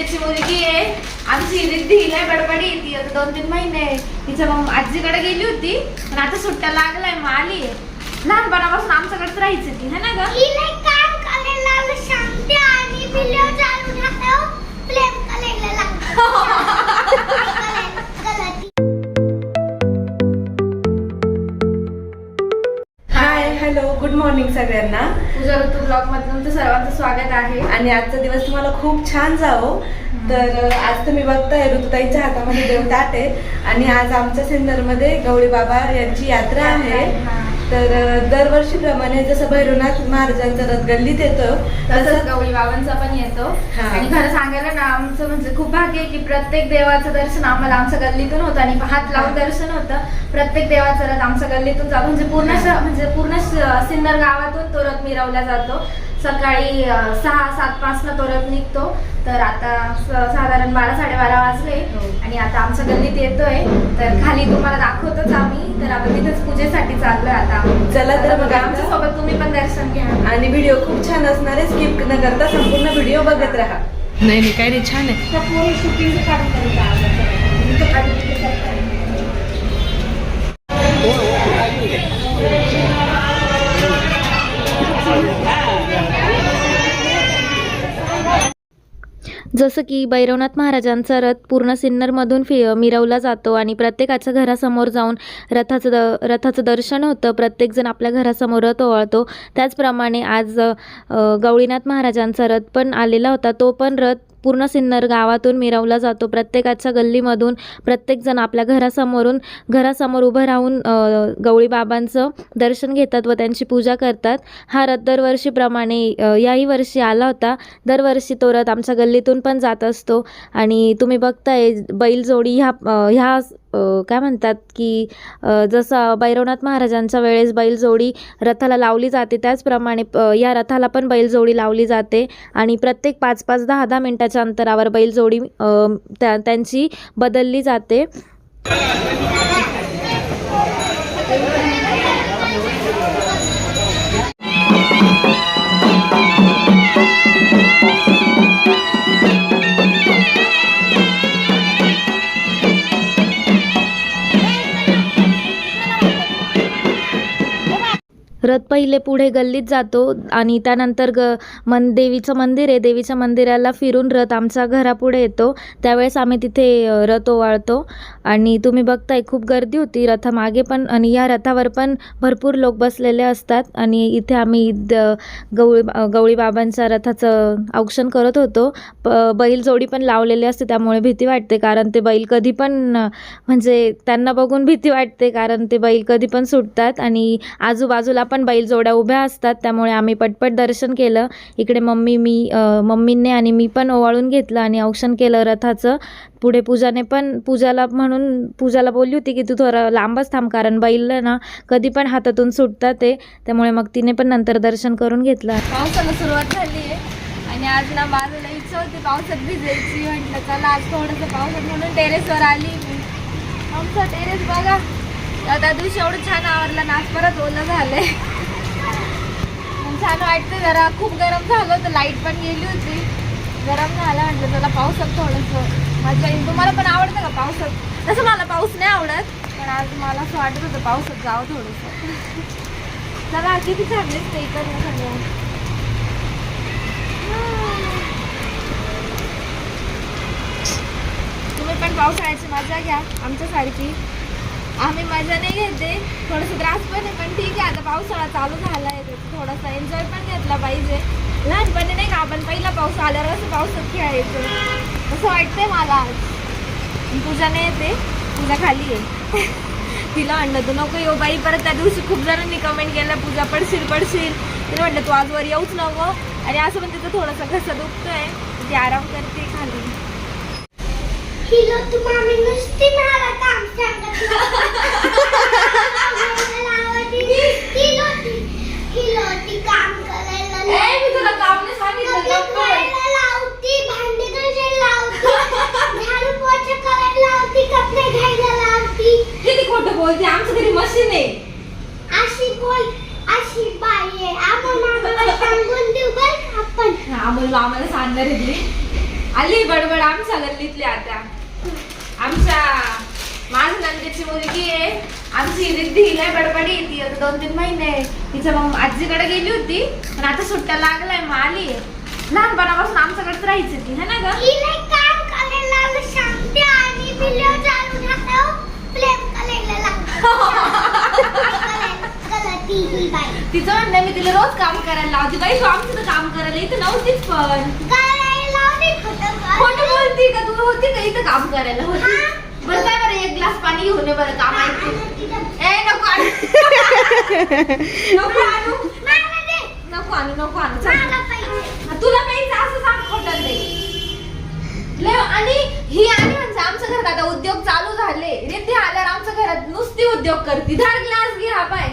त्याची मुलगी आहे. आमची रिद्धी लय बडबडी ती. आता दोन तीन महिने तिच्या मग आजीकडे गेली होती पण आता सुट्ट्या लागलाय मग आली लहानपणापासून आमच्याकडेच राहायची ती है ना ग? आणि हॅलो गुड मॉर्निंग सगळ्यांना. तुझ्या ऋतू ब्लॉगमध्ये तुमचं सर्वांचं स्वागत आहे. आणि आजचा दिवस तुम्हाला खूप छान जावो. तर आज तुम्ही बघताय ऋतुताईच्या हातामध्ये देव ताट आहे. आणि आज आमच्या सिन्नरमध्ये गवळी बाबा यांची यात्रा आहे. तर दरवर्षीप्रमाणे जसं भैरवनाथ महाराजांचा रथ गल्लीत येतो तसंच गवळी बाबांचा पण येतो. आणि खरं सांगायला ना आमचं म्हणजे खूप भाग्य आहे की प्रत्येक देवाचं दर्शन आम्हाला आमच्या गल्लीतून होतं आणि हात लावून दर्शन होतं. प्रत्येक देवाचा रथ आमच्या गल्लीतून जातो. म्हणजे पूर्ण म्हणजे पूर्ण सिन्नर गावातून तो रथ मिरवला जातो. सकाळी सहा सात पासनं तो रथ निघतो. तर आता साधारण बारा साडेबारा वाजले. हो. आणि आता आमच्या गल्लीत येतोय. तर खाली तुम्हाला दाखवतोच आम्ही. तर आता तिथेच पूजेसाठी चाललोय आता. चला तर मग आमच्यासोबत तुम्ही पण दर्शन घ्या. आणि व्हिडिओ खूप छान असणार आहे. स्किप न करता संपूर्ण व्हिडिओ बघत राहा. नाही नाही काय नाही छान आहे. जसं की भैरवनाथ महाराजांचा रथ पूर्ण सिन्नरमधून फि मिरवला जातो आणि प्रत्येकाच्या घरासमोर जाऊन रथाचं द रथाचं दर्शन होतं. प्रत्येकजण आपल्या घरासमोर रथ ओवाळतो. त्याचप्रमाणे आज गवळीनाथ महाराजांचा रथ पण आलेला होता. तो पण रथ पूर्ण सिन्नर गावातून मिरवला जातो. प्रत्येकाच्या गल्लीमधून प्रत्येकजण आपल्या घरासमोरून घरासमोर उभं राहून गवळीबाबांचं गवळी बाबांचं दर्शन घेतात व त्यांची पूजा करतात. हा रथ दरवर्षीप्रमाणे याही वर्षी आला होता. दरवर्षी तो रथ आमच्या गल्लीतून पण जात असतो. आणि तुम्ही बघताय बैलजोडी ह्या ह्या काय म्हणतात की जसं भैरवनाथ महाराजांच्या वेळेस बैलजोडी रथाला लावली जाते त्याचप्रमाणे या रथाला पण बैलजोडी लावली जाते आणि प्रत्येक पाच पाच दहा दहा मिनटाच्या अंतरावर बैलजोडी त्या त्यांची बदलली जाते. रथ पहिले पुढे गल्लीत जातो आणि त्यानंतर ग मन देवीचं मंदिर आहे. देवीच्या मंदिराला फिरून रथ आमच्या घरापुढे येतो. त्यावेळेस आम्ही तिथे रथ ओवाळतो. आणि तुम्ही बघताय खूप गर्दी होती रथामागे पण आणि या रथावर पण भरपूर लोक बसलेले असतात. आणि इथे आम्ही द गवळी गवळी बाबांच्या रथाचं औक्षण करत होतो. प बैल जोडी पण लावलेली असते त्यामुळे भीती वाटते. कारण ते बैल कधी पण म्हणजे त्यांना बघून भीती वाटते. कारण ते बैल कधी पण सुटतात. आणि आजूबाजूला पण बैलजोड्या उभ्या असतात त्यामुळे आम्ही पटपट दर्शन केलं. इकडे मम्मी मी मम्मींनी मम्मीने आणि मी पण ओवाळून घेतलं आणि औक्षण केलं रथाचं. पुढे पूजाने पण पूजाला म्हणून पूजाला बोलली होती की तू थोडं लांबच थांब कारण बैल ना कधी पण हातातून सुटतात ते. त्यामुळे मग तिने पण नंतर दर्शन करून घेतलं. पावसाला सुरुवात झाली आहे. आणि आज ना माझं लई इच्छा होती पावसात भिजायची. म्हटलं चला आज थोडंसं पावसात म्हणून टेरेसवर आली आमचा टेरेस बघा. त्या त्या दिवशी एवढं छान आवरलं ना आज परत ओलं झालंय. छान वाटतं जरा खूप गरम झालं होतं लाइट पण गेली होती. गरम झालं म्हटलं त्याला पावसात थोडंसं. मजा येईल तुम्हाला पण आवडतं का पावसात? तसं मला पाऊस नाही आवडत पण आज मला असं वाटत होतं पावसात जावं थोडंसं. चला किती छान ते इकडनं सगळं तुम्ही पण पावसाळ्याची मजा घ्या आमच्यासारखी आम्ही मजा नाही घेते. थोडंसं त्रास पण आहे पण ठीक आहे. आता पावसाळा चालू झाला आहे थोडासा एन्जॉय पण घेतला पाहिजे. लहानपणी नाही का आपण पहिला पाऊस आल्यावर असं पावसात खेळायचं. असं वाटतंय मला आज. पूजा नाही येते. पूजा खाली आहे. तिला म्हणलं तू नको येऊ बाई परत त्या दिवशी खूप जणांनी कमेंट केलं पूजा पडशील पडशील. तिला म्हणलं तू आजवर येऊच नको. आणि असं पण तिचं थोडंसं घसं दुखतोय. ती आराम करते खाली. हिला तू मामी नुसती मला काम सांगत हिलोटी काम करायला कपडे धुवायला लावती भांडी घासायला लावती झाडू पोछा करायला लावती कपडे लावती किती खोटं बोलते आमचं घरी मशीन आहे अशी बोल अशी बाई आहे आपण आम्हाला सांगून देऊ बरं का आपण हा बोललो आम्हाला सांगणार आहे ती आली बडबड आमच्या गल्लीतली आता आमच्या माझ नंदेची मुलगी आहे. आमची रिद्धी लय बडबडी ती आता दोन तीन महिने तिच्या मग आजीकडे गेली होती. पण आता सुट्ट्या लागलाय. मग आली लहानपणापासून आमच्याकडेच राहायची ती. है ना ग? तिचं म्हणणं मी तिला रोज काम करायला लावते. बाई तू आमचं काम करायला इथं नव्हतीच पण. खोटं बोलती का? तू होती का? इथं काम करायला होती. बरं काय बरं एक ग्लास पाणी घेऊन ये बरं काम ऐकते ए नको आणू. नको आणू. नको आणू नको आणू. चल. तुला प्यायचं असं सांग खोटं लय आणि ही आली म्हणजे आमच्या घरात आता उद्योग चालू झाले. रिद्धी आल्यावर आमच्या घरात नुसती उद्योग करते. धार ग्लास घे हा पाय.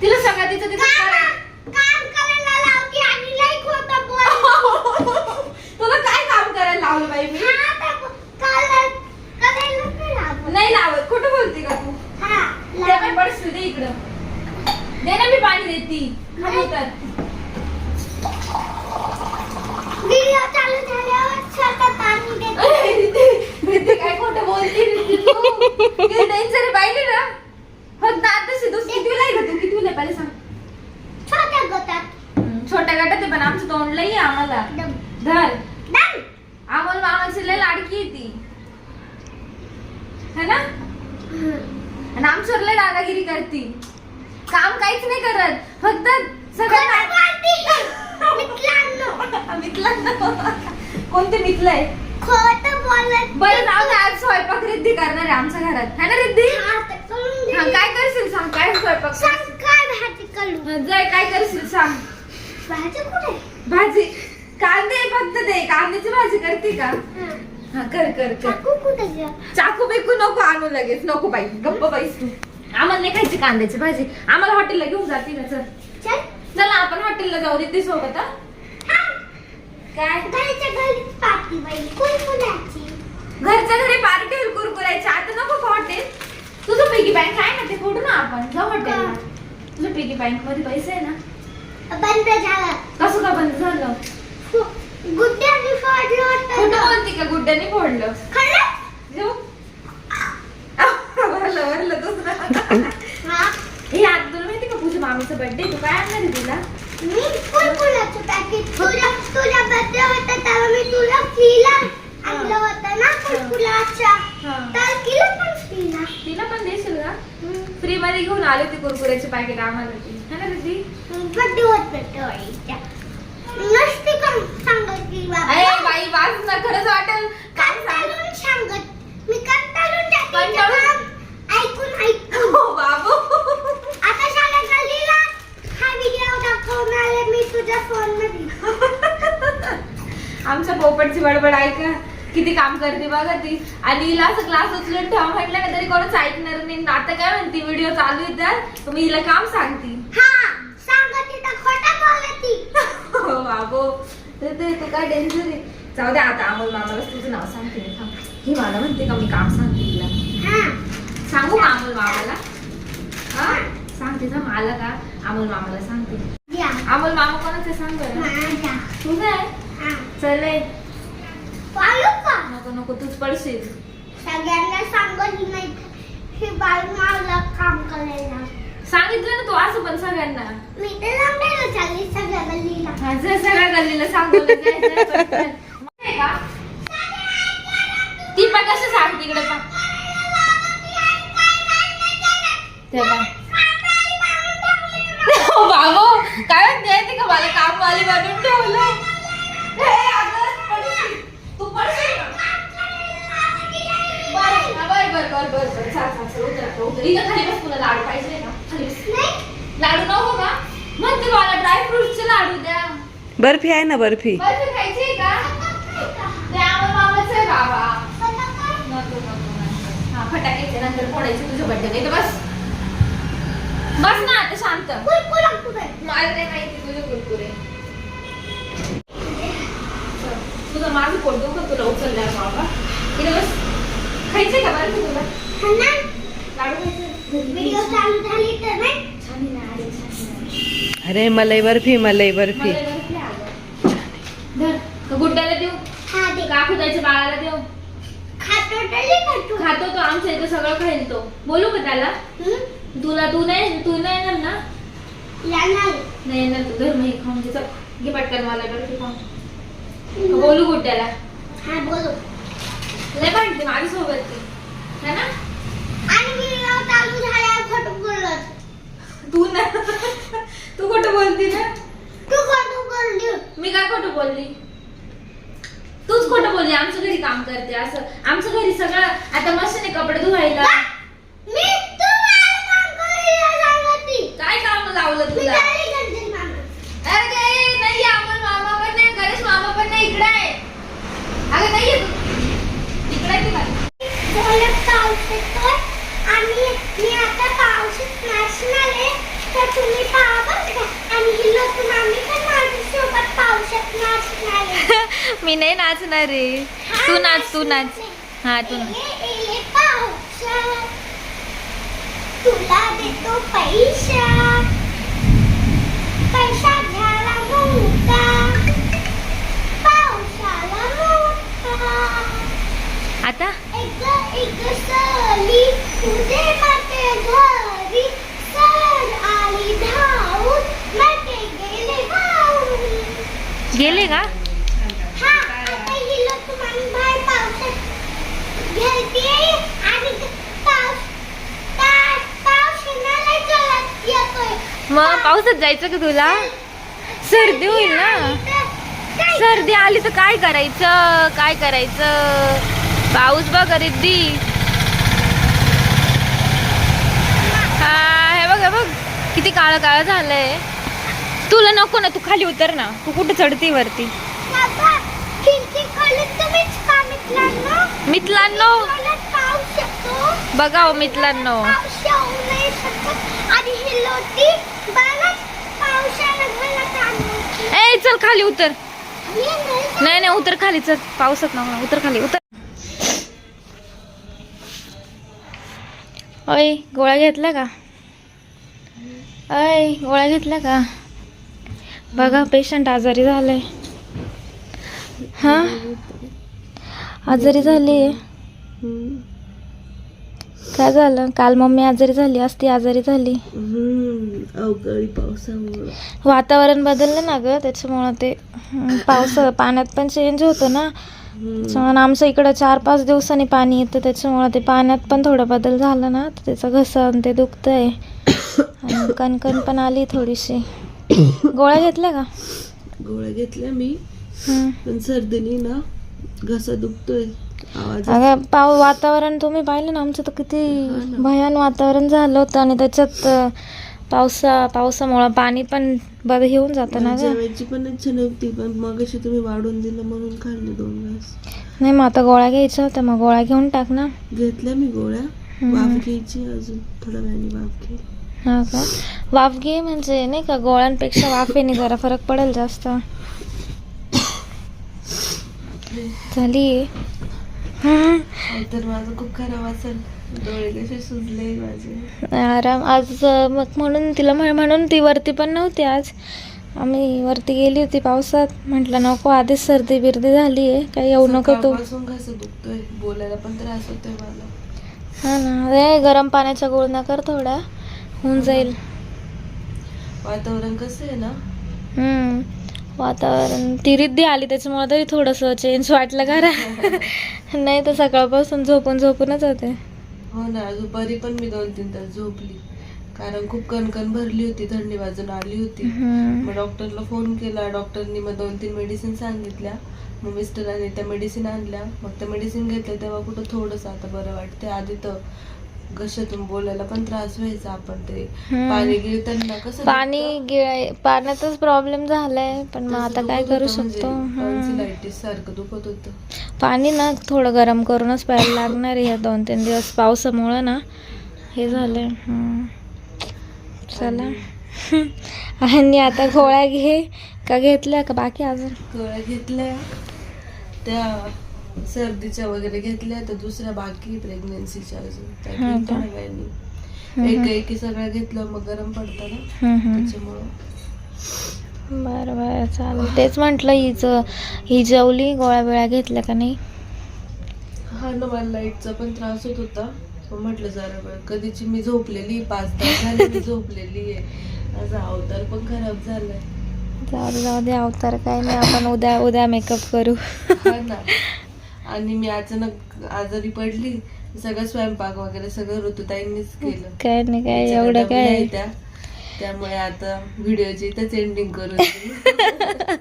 तिला सगळं तिचं तिचं करायचं. काम करायला लावते आणि लई खोटं बोल तुला काय काम करायला लावलं बाई मी. नाही लावत. खोटं बोलते का तू? त्या दे इकडं. दे ना मी पाणी देती. खाली तर व्हिडिओ चालू झाल्यावर स्वतः पाणी देते. अरे, रिद्धी, रिद्धी काय खोटं बोलती रिद्धी तू किती डेंजर आहे पाहिली ना? फक्त आता दुसरी किती का तू? किती आहे? पहिले सांग. छोट्या गटात. छोट्या गटात आहे पण आमचं तोंड लई आम्हाला. धर दम आम्हाला मामाची लय लाडकी आहे ती है ना आणि आमच्यावर लय दादागिरी करती. काम काहीच नाही करत. फक्त कोणते मितलंय बरं जाऊ दे आज स्वयंपाक रिद्धी करणार आहे आमच्या घरात. है ना रिद्धी? हा. काय करशील सांग काय स्वयंपाक जय काय करशील सांग. भाजी कुठे? भाजी. कांदे फक्त दे. कांद्याची भाजी करते का? हा. कर कर कर. चाकू बिकू नको आणू लगेच. नको बाई गप्प बाईस तू. आम्हाला नाही खायची कांद्याची. भाजी आम्हाला हॉटेलला घेऊन जाते ना चल. चल. चला आपण हॉटेलला जाऊ रिद्धी सोबत? काय? घरच्या घरी पार्टी बाई घरच्या घरी पार्टी होईल कुरकुरायची आता नको हॉटेल? तुझं पिगी बँक आहे ना ते फोडू ना आपण. जाऊ हॉटेलला. तुझं पिगी बँकमध्ये पैसे आहे ना. बंद झालं. कसं का बंद झालं? गुड्ड्याने फोडलं होतं. बोलती का गुड्ड्याने फोडलं? खरं जाऊ भरलं भरलं दुसरं हा हे आज तुला माहिती का पूजा मामीचा बर्थडे तू काय आणणार आहे तिला? मी कुरकुराचं पॅकेट तुझ्या तुझ्या बर्थडे होता तेव्हा मी तुला फ्रीला आणलं होतं ना कुरकुराचा हा. तर किलो पण फ्रीला तिला पण देशील का? फ्री मध्ये घेऊन आले ती कुरकुऱ्याची पॅकेट आम्हाला ती. है ना दीदी बर्थडे होत टोळीच्या नसते का सांगत अरे बाई वाच ना खरंच वाटेल. काय सांग? कंटाळून सांगत मी कंटाळून जाते कंटाळून? ऐकून ऐकून. हो बाबू आता शाळा गल्लीला हा आले मी तुझ्या फोनमध्ये आमच्या पोपटची बडबड ऐका किती काम करते बघा ती. आणि हिला असं क्लास उचलून ठेवा म्हटलं ना तरी कोणच ऐकणार नाही. आता काय म्हणते व्हिडिओ चालू आहे तर? मी हिला काम सांगते. हा बाबू तर ते तू काय डेंजर आहे. जाऊ दे आता अमोल मामाला तुझं नाव सांगते. ही मला म्हणते का मी काम सांगते हा. सांगू का अमोल मामाला? हा? सांगते थांब आला का? अमोल मामाला सांगते. अमोल मामा कोणाचं आहे? सांग बरं. माझ्या. तू काय हा. चल रे. पाळू का? नको नको तूच पडशील. सगळ्यांना सांगत नाही. हे बाई मला काम करायला. सांगितलं ना तू असं पण सगळ्यांना. मी तर लांबेला चालली सगळ्या गल्लीला हा, जर सगळ्या गल्लीला. माहितीये का? ती पण कसं सांगते इकडे पण. हो बाबो. काय म्हणते माहिती का मला काम वाली बनवून ठेवलं हे. तू पडशील. बरं, बरं, बरं, बरं, बरं, बरं. चाल, चाल, चाल, उतर आता, उतर. इथं खाली बस तुला लाडू पाहिजे का खाली बस. लाडू नको का म्हणते मला ड्रायफ्रुटचे लाडू द्या बर्फी आहे ना बर्फी बर्फी खायची का बाबा. हा फटाक्याचे नंतर फोडायचे तुझं बड्डे नाही तर बस बस ना आता शांत. कुरकुरा कुठे मला नाही माहिती तुझे कुरकुरे तुझं माझं पोट दुखत तुला उचलल्या बाबा इथे बस. खायचंय का बर्फी तुला? अरे मलाई बर्फी मलाई बर्फी. गुड्ड्याला देऊ? हा काकू त्याच्या बाळाला देऊ? खातो तो आमच्या इथं सगळं खाईल तो. बोलू का त्याला? हं? तुला तू नाही तू नाही येणार ना? नाही येणार तू धर्म हे खाऊन घे चल. घे पटकन मला बरं खाऊन बोलू त्याला हा बोलो. लय भांडते माझ्या सोबत ती. है ना? आणि व्हिडिओ चालू झाल्यावर खोटं बोलत. तू ना. तू खोटं बोलती ना? तू खोटं बोलली. मी काय खोटं बोलली? तूच खोटं बोलली. आमच्या घरी काम करते असं. आमच्या घरी सगळं आता मशीन आहे कपडे धुवायला मी तू मला काम करायला सांगती काय काम लावलं मी तुला. तयारी करते मामा. अरे ते नाही अमोल मामा पण नाही गणेश मामा पण नाही इकडे आहे. अगं नाही आहे तू. इकडे आहे तू खाली. बोलत पाऊस येतोय आणि मी नाही नाचणार रे तू नाच तू नाच. हा तू तुला देतो पैसा पैसा झाला मोठा पावसाला मोठा आता? गेले का? हा आता ही लोक मला बाहेर पावसात घेते आणि ते पाऊस पा- पाऊस येणारा जोरात येतोय मग पावसात जायचं का तुला? सर्दी होईल ना? सर्दी आली तर काय करायचं? काय करायचं? पाऊस बघ रिद्धी. हा हे बघ हे बघ. किती काळं काळं झालंय. तुला नको ना तू खाली उतर ना. तू कुठे चढती वरती? येतो बघा ही लोटी ए चल खाली उतर. नाही नाही उतर खाली चल. पावसात ना, उतर खाली उतर. अय गोळ्या घेतल्या का? अय गोळ्या घेतल्या का? बघा पेशंट आजारी झालंय. हा? आजारी झाली काय झालं? काल मम्मी आजारी झाली असती आजारी झाली. अवकाळी पावसामुळे. वातावरण बदललं ना ग त्याच्यामुळं ते पावस पाण्यात पण चेंज होतं ना. त्याच्यामुळे आमचं इकडं चार पाच दिवसांनी पाणी येतं त्याच्यामुळं ते पाण्यात पण थोडा बदल झाला ना तर त्याचा घसा आणि ते दुखतंय. आणि कणकण पण आली थोडीशी. गोळ्या घेतल्या का? गोळ्या घेतल्या मी. हं. पण सर्दीने ना घसा दुखतोय. अगं पाव वातावरण तुम्ही पाहिलं ना आमचं तर किती भयान वातावरण झालं होतं आणि त्याच्यात पावसा पावसामुळं पाणी पण बघ घेऊन जातं ना ग. जेवायची पण इच्छा नव्हती पण मग अशी तुम्ही वाढून दिलं म्हणून खाल्ले दोन घास. नाही मग आता गोळ्या घ्यायच्या होत्या मग गोळ्या घेऊन टाक ना. घेतल्या मी गोळ्या. वाफ घ्यायची अजून थोड्या वेळाने वाफ घे हा का? वाफ घे म्हणजे नाही का गोळ्यांपेक्षा वाफेने जरा फरक पडेल जास्त. झाली. तर माझं खूप खराब असेल. डोळे कसे सुजले माझे. आराम आज मग म्हणून तिला म्हण- म्हणून ती वरती पण नव्हती आज. आम्ही वरती गेली होती पावसात. म्हटलं नको आधीच सर्दी बिर्दी झाली आहे काही येऊ नको तू. दुखतोय. बोलायला पण त्रास होतोय मला हा ना. गरम पाण्याच्या गुळण्या कर थोड्या होऊन जाईल. वातावरण कसं आहे ना? हम्म. वातावरण ती रिद्धी आली त्याच्यामुळे तरी थोडंसं चेंज वाटलं करा नाही तर सकाळपासून झोपून झोपूनच होते. हो ना दुपारी पण मी दोन तीन तास झोपली. कारण खूप कणकण भरली होती थंडी वाजून आली होती. मग डॉक्टरला फोन केला डॉक्टरनी मग दोन तीन मेडिसिन सांगितल्या. मग मिस्टरांनी त्या मेडिसिन आणल्या. मग त्या मेडिसिन घेतल्या तेव्हा कुठं थोडंसं आता बरं वाटते आधी तर घशातून बोलायला पण त्रास व्हायचा आपण ते. हम्म. पाणी गिळताना कसं पाणी गिळाय पाण्यातच प्रॉब्लेम झालाय पण मग आता काय करू शकतो? हम्म. टॉन्सिलायटिस सारखं दुखत होतं. पाणी ना थोडं गरम करूनच प्यायला लागणार आहे या दोन तीन दिवस पावसामुळं ना. हे झालंय. हम्म. चला. आणि आता गोळ्या घे का घेतल्या का बाकी अजून? गोळ्या घेतल्या. त्या सर्दीच्या वगैरे घेतल्या तर दुसऱ्या बाकी प्रेग्नेन्सीच्या अजून. त्या वेळाने. एक एकी सगळ्या घेतलं मग गरम पडतं ना. त्याच्यामुळं. बरं बरं चालेल. तेच म्हटलं हिच ही जेवली गोळ्या बिळ्या घेतल्या का नाही? हा ना मला लाईटचा पण त्रास होत होता. म्हटलं जरा वेळ. कधीची मी झोपलेली पाच तास झाले मी झोपलेली आहे. माझा अवतार पण खराब झालाय. जाऊ दे जाऊ दे अवतार काय नाही. आपण उद्या उद्या मेकअप करू. हा ना. आणि मी अचानक आजारी पडली सगळं स्वयंपाक वगैरे सगळं ऋतुताईंनीच केलं. काय नाही काय एवढं काय? आहे त्या. त्यामुळे आता व्हिडिओची इथंच एंडिंग दिली.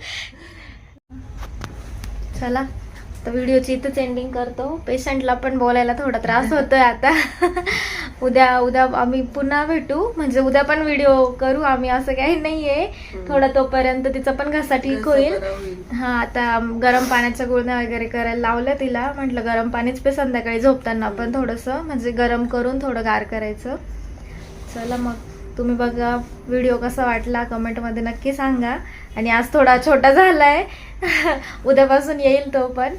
चला तर व्हिडिओची इथंच एंडिंग करतो. पेशंटला पण बोलायला थोडा त्रास होतोय आता. उद्या उद्या आम्ही पुन्हा भेटू. म्हणजे उद्या पण व्हिडिओ करू आम्ही असं काही नाहीये. थोडा तोपर्यंत तिचा पण घसा ठीक होईल. हा आता गरम पाण्याच्या गुळण्या वगैरे करायला लावलं तिला. म्हटलं गरम पाणीच पे संध्याकाळी झोपताना पण थोडंसं. म्हणजे गरम करून थोडं गार करायचं. चला मग तुम्ही बघा व्हिडिओ कसा वाटला. कमेंटमध्ये नक्की सांगा. आणि आज थोडा छोटा झालाय. उद्यापासून येईल तो पण.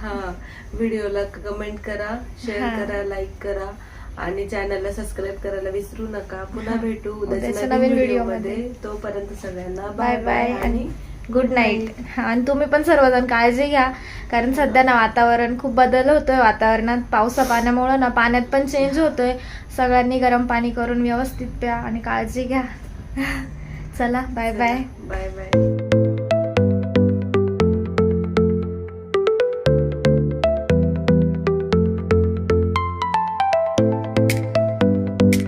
हा व्हिडिओला कमेंट करा शेअर. करा लाईक करा. आणि चॅनलला सबस्क्राईब करायला विसरू नका. पुन्हा. भेटू उद्याच्या नवीन नवीन व्हिडिओ व्हिडिओमध्ये. मध्ये तोपर्यंत सगळ्यांना बाय बाय आणि गुड नाईट आणि तुम्ही पण सर्वजण काळजी घ्या. कारण सध्या ना वातावरण खूप बदल होतोय. वातावरणात पावसा पाण्यामुळं ना पाण्यात पण चेंज होतोय. सगळ्यांनी गरम पाणी करून व्यवस्थित प्या आणि काळजी घ्या. चला बाय बाय बाय बाय